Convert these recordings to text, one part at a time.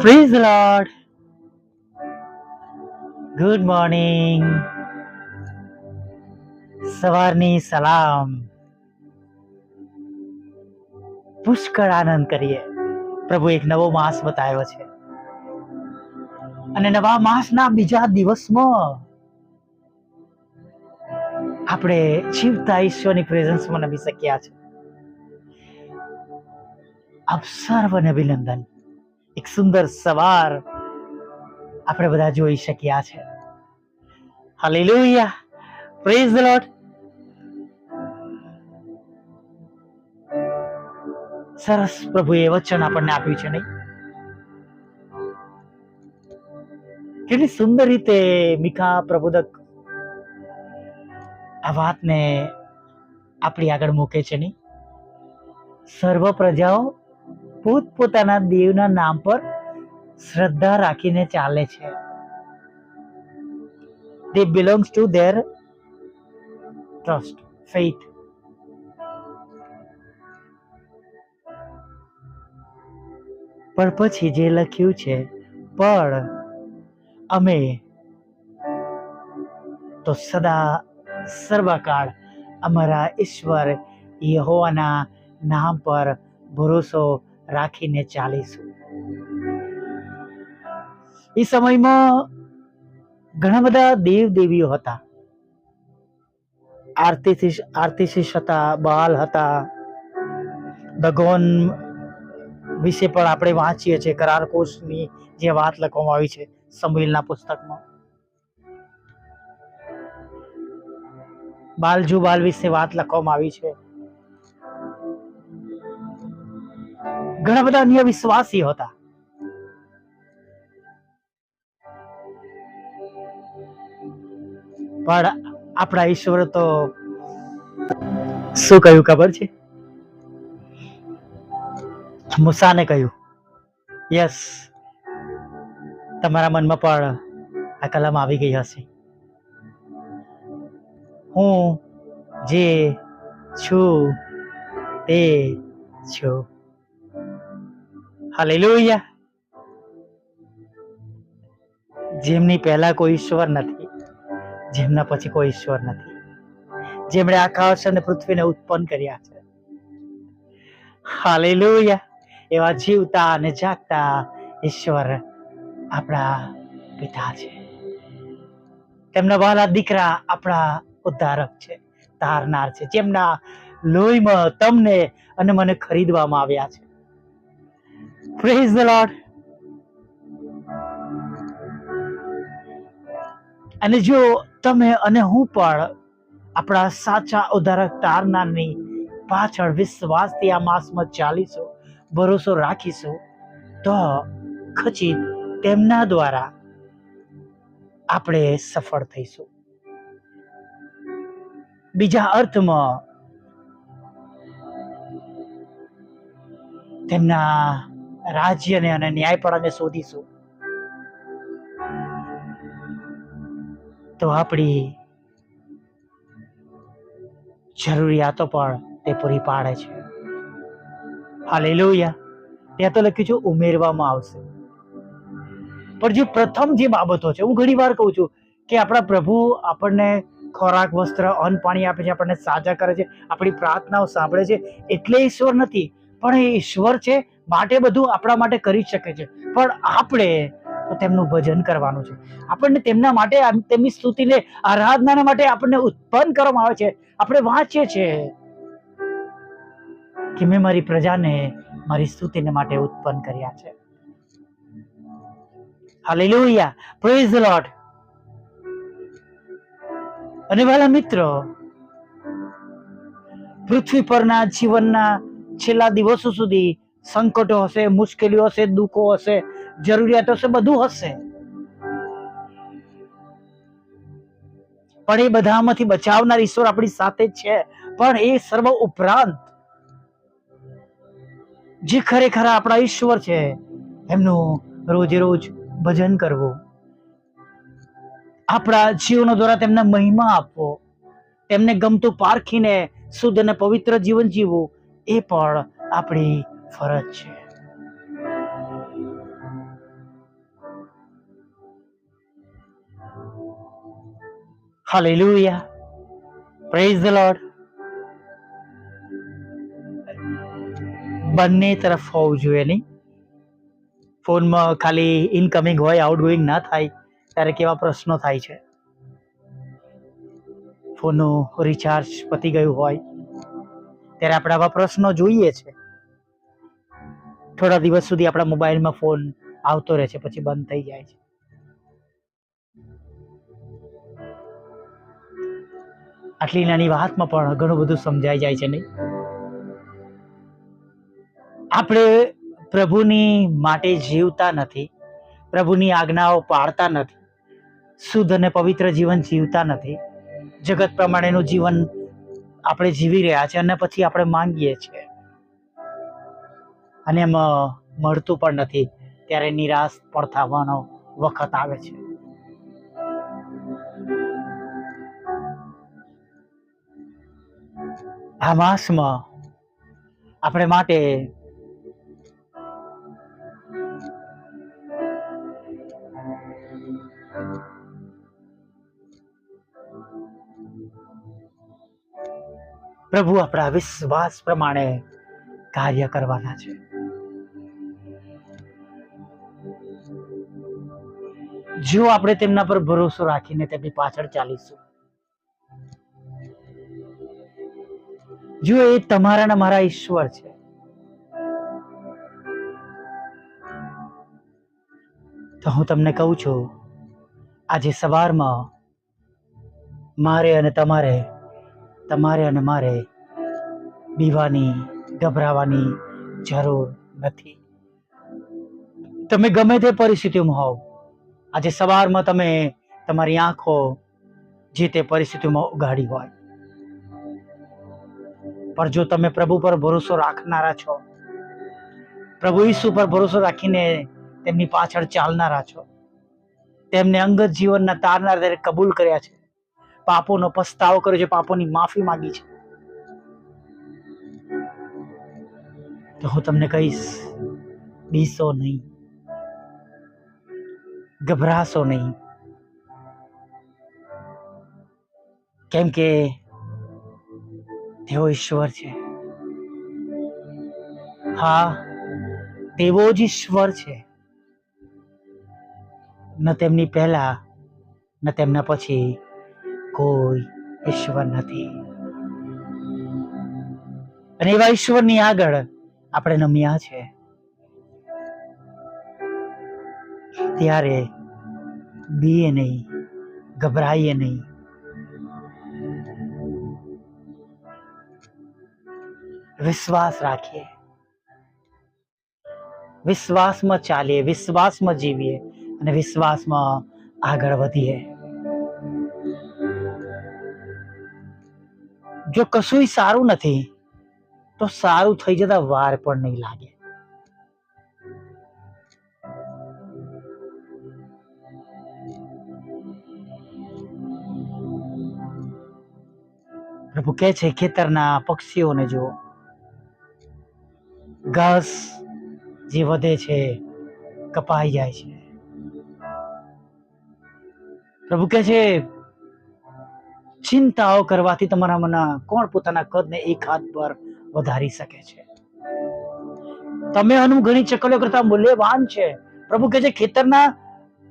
Praise lord good morning સવારની સલામ પુષ્કળ આનંદ કરીએ. પ્રભુ એક નવો માસ બતાવ્યો છે. અને નવા માસના બીજા દિવસમાં આપણે જીવતા ઈશ્વરની પ્રેઝન્સમાં નમી શક્યા છે. આપ સર્વને અભિનંદન. એક સુંદર સવાર આપણે બધા જોઈ શક્યા છે. હાલેલુયા પ્રેઝ ધ લોર્ડ સરસ પ્રભુએ વચન આપણને આપ્યું છે નહીં? કેટલી સુંદર રીતે મિખા પ્રબોધક આ વાતને આપણી આગળ મૂકે છે નહીં? સર્વ પ્રજાઓ પોતપોતાના દેવના નામ પર શ્રદ્ધા રાખીને ચાલે છે. તે belongs to their trust faith પણ પછી જે લખ્યું છે, પણ અમે તો સદા સર્વકાળ અમારા ઈશ્વર યહોવાના નામ પર ભરોસો રાખીને ચાલીશું. એ સમયમાં ઘણા બધા દેવ દેવીઓ હતા આરતી આરતીશીષ હતા બાલ હતા. દગોન વિશે પણ આપણે વાંચીએ છીએ કરાર કોષની જે વાત લખવામાં આવી છે સમુએલના પુસ્તકમાં. બાલજુ બાલ વિશે વાત લખવામાં આવી છે. ઘણા બધા અન્ય વિશ્વાસી હતા. પણ આપણા ઈશ્વર તો શું કહ્યું ખબર છે? મુસાને કહ્યું, યસ, તમારા મનમાં પણ આ કલમ આવી ગઈ હશે. હું જે છું તે છું. હાલેલુયા જેમની પહેલા કોઈ ઈશ્વર નથી, જેમના પછી કોઈ ઈશ્વર નથી. જેમણે આકાશ અને પૃથ્વીને ઉત્પન્ન કર્યા છે. હાલેલુયા એવા જીવતા અને જાગતા ઈશ્વર આપણા પિતા છે. તેમના વાલા દીકરા આપણા ઉદ્ધારક છે તારનાર છે. જેમના લોહીમાં તમને અને મને ખરીદવામાં આવ્યા છે. પ્રેઝ ધ લોર્ડ અને જો તમે અને હું પણ આપણા સાચા ઉદ્ધારક તારનારની પાછળ વિશ્વાસથી આ માસમાં ચાલીશું, ભરોસો રાખીશું, તો ખચિત તેમના દ્વારા આપણે સફળ થઈશું. બીજા અર્થમાં તેમના રાજ્યને અને ન્યાયપણાને શોધીશું. તો આપણી જરૂરિયાતો પણ તે પૂરી પાડે છે. હાલેલુયા. ત્યાં તો લખ્યું છે, ઉમેરવામાં આવશે. પણ જે પ્રથમ જે બાબતો છે, હું ઘણી વાર કહું છું કે આપણા પ્રભુ આપણને ખોરાક, વસ્ત્ર, અન્ન, પાણી આપે છે, આપણને સાજા કરે છે, આપણી પ્રાર્થનાઓ સાંભળે છે, એટલે ઈશ્વર નથી. પણ એ ઈશ્વર છે માટે બધું આપણા માટે કરી શકે છે. પણ આપણે તેમનું ભજન કરવાનું છે. આપણને તેમના માટે તેમની સ્તુતિને આરાધના માટે આપણને ઉત્પન્ન કરવામાં આવે છે. આપણે વાંચીએ છીએ કે મેં મારી પ્રજાને મારી સ્તુતિને માટે ઉત્પન્ન કર્યા છે. હાલેલુયા પ્રેઝ ધ લોર્ડ અને વાલા મિત્રો, પૃથ્વી પરના જીવનના છેલ્લા દિવસો સુધી સંકટો હશે, મુશ્કેલીઓ હશે, દુઃખો હશે, જરૂરિયાતો હશે, બધું હશે. પણ એ બધામાંથી બચાવનાર ઈશ્વર આપણી સાથે છે. પણ એ સર્વ ઉપરાંત જે ખરેખર આપણા ઈશ્વર છે, એમનું રોજે રોજ ભજન કરવું. આપણા જીવનો દ્વારા તેમને મહિમા આપવો. તેમને ગમતું પારખીને શુદ્ધ અને પવિત્ર જીવન જીવવું, એ પણ આપણી ફરજ છે Hallelujah. Praise the Lord. બંને તરફ હોવું જોઈએ નહીં ફોનમાં ખાલી ઇનકમિંગ હોય આઉટગોઈંગ ના થાય, ત્યારે કેવા પ્રશ્નો થાય છે ફોનનું રિચાર્જ પતી ગયું હોય, ત્યારે આપણે આવા પ્રશ્નો જોઈએ છે થોડા દિવસ સુધી આપણા મોબાઈલમાં ફોન આવતો રહે છે, પછી બંધ થઈ જાય છે. આટલી નાની વાતમાં પણ ઘણું બધું સમજાઈ જાય છે નહીં? આપણે પ્રભુની માટે જીવતા નથી, પ્રભુની આજ્ઞાઓ પાળતા નથી, શુદ્ધ અને પવિત્ર જીવન જીવતા નથી. જગત પ્રમાણેનું જીવન આપણે જીવી રહ્યા છે અને પછી આપણે માંગીએ છીએ. અને મળતું પણ નથી. ત્યારે નિરાશ પણ થવાનો વખત આવે છે. આ માસમાં આપણે માટે પ્રભુ આપણા વિશ્વાસ પ્રમાણે કાર્ય કરવાના છે. જો આપણે તેમના પર ભરોસો રાખીને તેમની પાછળ ચાલીશું. જો એ તમારા ને મારા ઈશ્વર છે. તો હું તમને કહું છું, આજે સવારમાં મારે અને તમારે તમારે અને મારે બીવાની, ગભરાવાની જરૂર નથી. તમે ગમે તે પરિસ્થિતિમાં હોવ. આજે સવારમાં તમે તમારી આંખો જે તે પરિસ્થિતિમાં ઉગાડી હોય. પણ જો તમે પ્રભુ પર ભરોસો રાખનારા છો, પ્રભુ ઈસુ પર ભરોસો રાખીને તેમની પાછળ ચાલનારા છો, તેમને અંગત જીવનના તારનાર ત્યારે કબૂલ કર્યા છે, પાપોનો પસ્તાવો કર્યો છે, પાપોની માફી માંગી છે. તો હું તમને કહીશ, બીસો નહીં. ગભરાશો નહીં. કેમ કે તેઓ ઈશ્વર છે. હા, તેઓ જ ઈશ્વર છે. ન તેમની પહેલા, ન તેમના પછી કોઈ ઈશ્વર નથી. અને એવા ઈશ્વરની આગળ આપણે નમ્યા છે. ત્યારે બીએ નહીં, ગભરાઈએ નહીં. વિશ્વાસ રાખીએ. વિશ્વાસમાં ચાલીએ, વિશ્વાસમાં જીવીએ અને વિશ્વાસમાં આગળ વધીએ. જો કશું સારું નથી, તો સારું થઈ જતા વાર પણ નહીં લાગે. પ્રભુ કહે છે, ખેતરના પક્ષીઓને જુઓ. ઘાસ જે વધે છે, કપાઈ જાય છે. પ્રભુ કહે છે, ચિંતાઓ કરવાથી તમારા મના કોણ પોતાના કદને એક હાથ પર વધારી શકે છે? તમે અનુગણી ચકલીઓ કરતા મૂલ્યવાન છે. પ્રભુ કહે છે, ખેતરના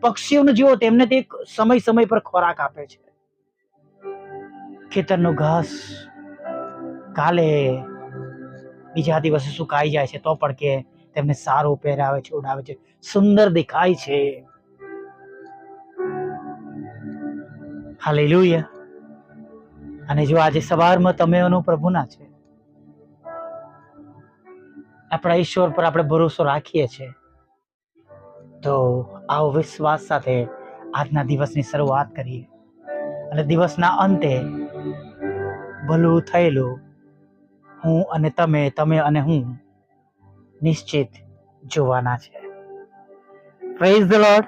પક્ષીઓને જુઓ, તેમને તે સમય સમય પર ખોરાક આપે છે. ખેતરનો ઘાસ કાલે બીજા દિવસે સુકાઈ જાય છે તો પણ કે તેમને સારું પહેરાવે છે ઉડાવે છે. સુંદર દેખાય છે. હાલેલુયા. અને જો આજે સવારમાં તમે પ્રભુના છે, આપણા ઈશ્વર પર આપણે ભરોસો રાખીએ છીએ તો આવો વિશ્વાસ સાથે આજના દિવસની શરૂઆત કરીએ. અને દિવસના અંતે ભલું થયેલું હું અને તમે તમે અને હું નિશ્ચિત જોવાના છે. પ્રેઝ ધ લોર્ડ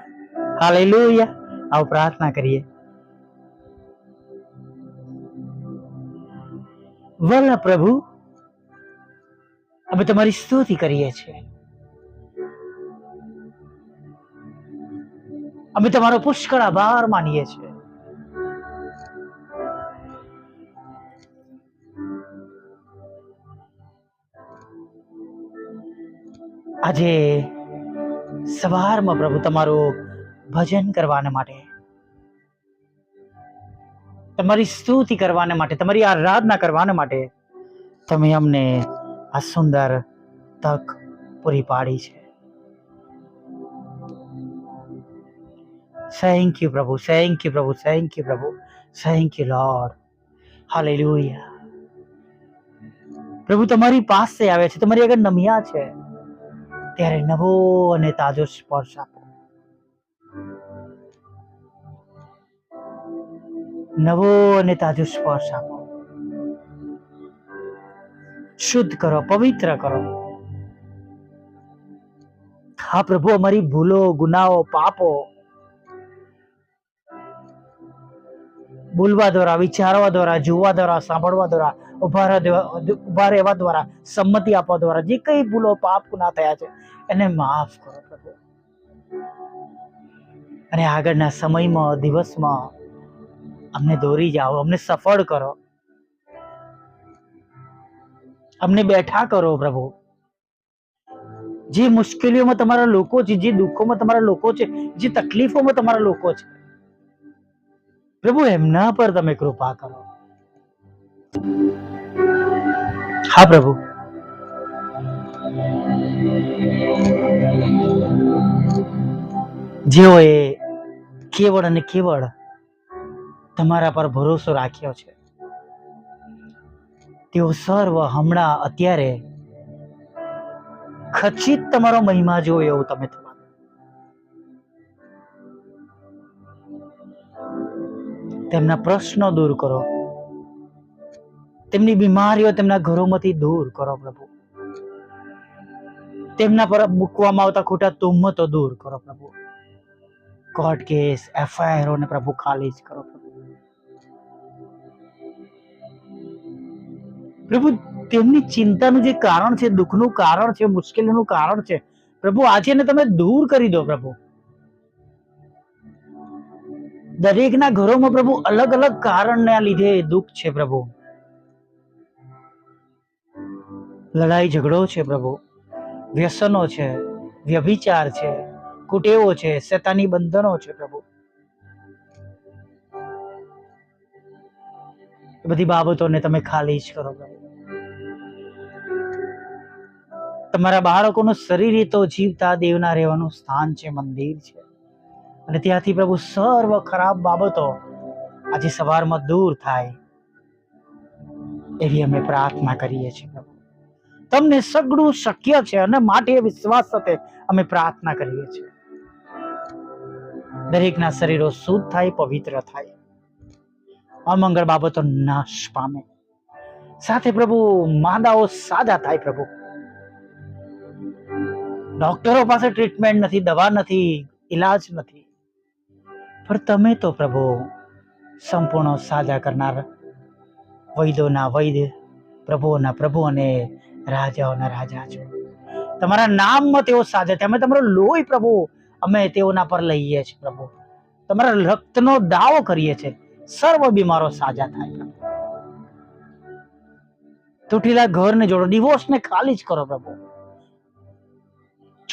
હાલેલુયા આવ પ્રાર્થના કરીએ. વલા પ્રભુ, અમે તમારી સ્તુતિ કરીએ છીએ. અમે તમારો પુષ્કળ આભાર માનીએ છીએ. આજે સવારમાં પ્રભુ તમારું ભજન કરવાને માટે, તમારી સ્તુતિ કરવાને માટે, તમારી આરાધના કરવાને માટે તમે અમને આ સુંદર તક પૂરી પાડી છે. થેન્ક યુ પ્રભુ થેન્ક યુ પ્રભુ થેન્ક યુ પ્રભુ થેન્ક યુ લોર્ડ હાલેલુયા પ્રભુ, તમારી પાસે આવે છે, તમારી આગળ નમ્યા છે. ત્યારે નવો અને તાજો સ્પર્શ આપો. નવો અને તાજો સ્પર્શ આપો. શુદ્ધ કરો, પવિત્ર કરો. હા પ્રભુ, અમારી ભૂલો, ગુનાઓ, પાપો બોલવા દ્વારા, વિચારવા દ્વારા, જોવા દ્વારા, સાંભળવા દ્વારા ઊભા ઊભા રહેવા દ્વારા, સંમતિ આપવા દ્વારા, જે કઈ ભૂલો પાપ ગુના થયા છે, એને માફ કરો, પ્રભુ. અને આગળના સમયમાં, દિવસમાં, અમને દોરી જાઓ, અમને સફળ કરો. અમને બેઠા કરો, પ્રભુ. જે મુશ્કેલીઓમાં તમારા લોકો છે, જે દુઃખોમાં તમારા લોકો છે, જે તકલીફોમાં તમારા લોકો છે, પ્રભુ, એમના પર તમે કૃપા કરો. હા, પ્રભુ. જેઓએ કેવળ અને કેવળ તમારા પર ભરોસો રાખ્યો છે, તેઓ સર્વ હમણાં અત્યારે ખચિત તમારો મહિમા જોયો એવું તમે થવા તેમના પ્રશ્નો દૂર કરો. તેમની બીમારીઓ તેમના ઘરોમાંથી દૂર કરો પ્રભુ. તેમના પર મૂકવામાં આવતા ખોટા તુમ્મતો દૂર કરો પ્રભુ. કોર્ટ કેસ, એફઆઈઆર ને પ્રભુ ખાલી જ કરો પ્રભુ. પ્રભુ, તેમની ચિંતાનું જે કારણ છે, દુઃખનું કારણ છે, મુશ્કેલીનું કારણ છે, પ્રભુ, આજે એને તમે દૂર કરી દો પ્રભુ. દરેકના ઘરોમાં પ્રભુ અલગ અલગ કારણના લીધે દુઃખ છે પ્રભુ. લડાઈ ઝઘડો છે પ્રભુ. વ્યસનો છે, વ્યભિચાર છે, કુટેવો છે, શેતાની બંધનો છે પ્રભુ. બધી બાબતોને તમે ખાલી જ કરો પ્રભુ. તમારા બાળકોનું શરીર એ તો જીવતા દેવના રહેવાનું સ્થાન છે, મંદિર છે. અને ત્યાંથી પ્રભુ સર્વ ખરાબ બાબતો આજે સવારમાં દૂર થાય એવી અમે પ્રાર્થના કરીએ છીએ. તમને સગડું શક્ય છે અને માટે વિશ્વાસ સાથે અમે પ્રાર્થના કરીએ છીએ. દરેકના શરીરો શુદ્ધ થાય, પવિત્ર થાય. અમંગળ બાબતો નાશ પામે. સાથે પ્રભુ, માદાઓ સાજા થાય પ્રભુ. ડોક્ટરો પાસે ટ્રીટમેન્ટ નથી, દવા નથી, ઈલાજ નથી. પણ તમે તો પ્રભુ, સંપૂર્ણ સાજા કરનાર વૈદોના વૈદ્ય, પ્રભુઓના પ્રભુ અને રાજાઓના રાજા છો. તમારા નામમાં તેઓ સાજા અમે તમારો લોહી પ્રભુ. અમે તેઓના પર લઈએ છીએ પ્રભુ. તમારા રક્તનો દાવો કરીએ છીએ. સર્વ બીમારો સાજા થાય તૂટીલા તૂટેલા ઘરને જોડો. ડિવોર્સને ખાલી જ કરો પ્રભુ.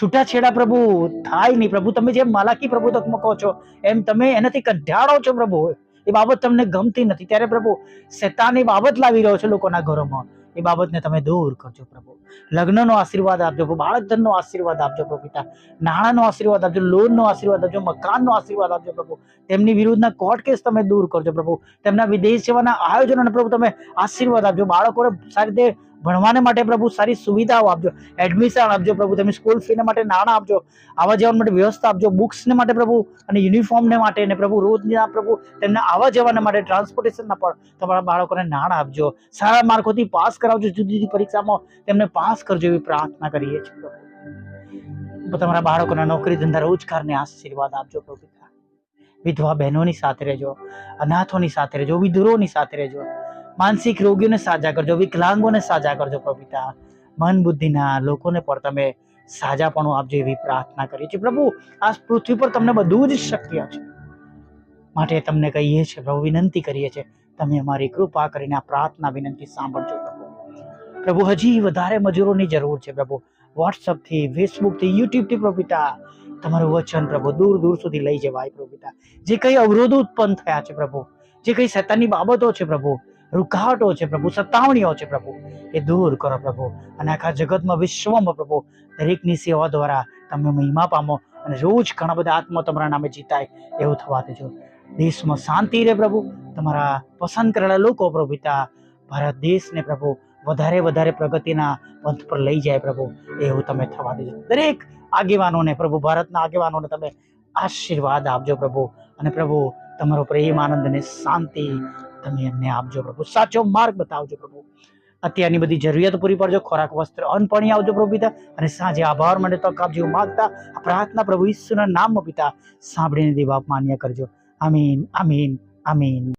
છૂટાછેડા પ્રભુ, થાય નહીં પ્રભુ. તમે જેમ માલાકી પ્રભુ તક કહો છો, એમ તમે એનાથી કંટાળો છો પ્રભુ. એ બાબત તમને ગમતી નથી. ત્યારે પ્રભુ, શેતાની બાબત લાવી રહ્યો છો લોકોના ઘરોમાં. એ બાબતને તમે દૂર કરજો પ્રભુ. લગ્નનો આશીર્વાદ આપજો પ્રભુ બાળકધનનો આશીર્વાદ આપજો પ્રભુ પિતા. નાણાંનો આશીર્વાદ આપજો, લોનનો આશીર્વાદ આપજો, મકાનનો આશીર્વાદ આપજો પ્રભુ. તેમની વિરુદ્ધના કોર્ટ કેસ તમે દૂર કરજો પ્રભુ. તેમના વિદેશ સેવાના આયોજનોને પ્રભુ તમે આશીર્વાદ આપજો. બાળકોને સારી રીતે ભણવાને માટે પ્રભુ સારી સુવિધાઓ આપજો એડમિશન આપજો પ્રભુ, તમે સ્કૂલ ફીને માટે નાણાં આપજો, આવવા જવા માટે વ્યવસ્થા આપજો બુક્સને માટે પ્રભુ અને યુનિફોર્મને માટે ને પ્રભુ રોજના પ્રભુ તેમને આવવા જવાના માટે ટ્રાન્સપોર્ટેશનના પણ તમારા બાળકોને નાણાં આપજો. સારા માર્કોથી પાસ કરાવજો, જુદી જુદી પરીક્ષામાં તેમને પાસ કરજો એવી પ્રાર્થના કરીએ છીએ પ્રભુ. તમારા બાળકોના નોકરી ધંધા રોજગારને આશીર્વાદ આપજો પ્રભુ વિધવા બહેનોની સાથે રહેજો, અનાથોની સાથે રહેજો, વિધુરોની સાથે રહેજો. માનસિક રોગીઓને સાજા કરજો, વિકલાંગોને સાજા કરજો પ્રભુ પિતા મન બુદ્ધિના લોકોને પણ તમે સાજાપણું આપજો એવી પ્રાર્થના કરીએ છીએ. પ્રભુ, આ પૃથ્વી પર તમને બધું જ શક્ય છે. માટે તમને કહીએ છીએ, પ્રભુ, વિનંતી કરીએ છીએ, તમે અમારી કૃપા કરીને આ પ્રાર્થના વિનંતી સાંભળજો પ્રભુ. પ્રભુ, હજી વધારે મજૂરોની જરૂર છે પ્રભુ. વોટ્સઅપથી ફેસબુકથી યુટ્યુબથી પ્રભુ તમારું વચન પ્રભુ દૂર દૂર સુધી લઈ જવાય પ્રભુ જે કઈ અવરોધો ઉત્પન્ન થયા છે પ્રભુ, જે કઈ શૈતાનની બાબતો છે પ્રભુ રૂકાવટો છે પ્રભુ, સતાવણીઓ છે પ્રભુ. એ દૂર કરો પ્રભુ અને આખા જગતમાં વિશ્વમાં પ્રભુ, દરેકની સેવા દ્વારા તમે મહિમા પામો અને રોજ ઘણા બધા આત્મા તમારા નામે જીતાય એવું થવા દેજો. દેશમાં શાંતિ રહે પ્રભુ, તમારા પસંદ કરેલા લોકો પ્રભુ પિતા, ભારત દેશને પ્રભુ વધારે વધારે પ્રગતિના પંથ પર લઈ જાય પ્રભુ એવું તમે થવા દેજો. દરેક આગેવાનોને પ્રભુ, ભારતના આગેવાનોને તમે આશીર્વાદ આપજો પ્રભુ અને પ્રભુ, તમારો પ્રેમ, આનંદ અને શાંતિ તમે એમને આપજો પ્રભુ. સાચો માર્ગ બતાવજો પ્રભુ. અત્યારની બધી જરૂરિયાતો પૂરી પાડજો. ખોરાક, વસ્ત્ર, અન્ન, પાણી આવજો પ્રભુ પિતા. અને સાંજે આભાર માટે તક આપજો માગતા. આ પ્રાર્થના પ્રભુ ઈસુના નામમાં પિતા. સાંભળીને દેવા માન્ય કરજો. આમીન આમીન આમીન.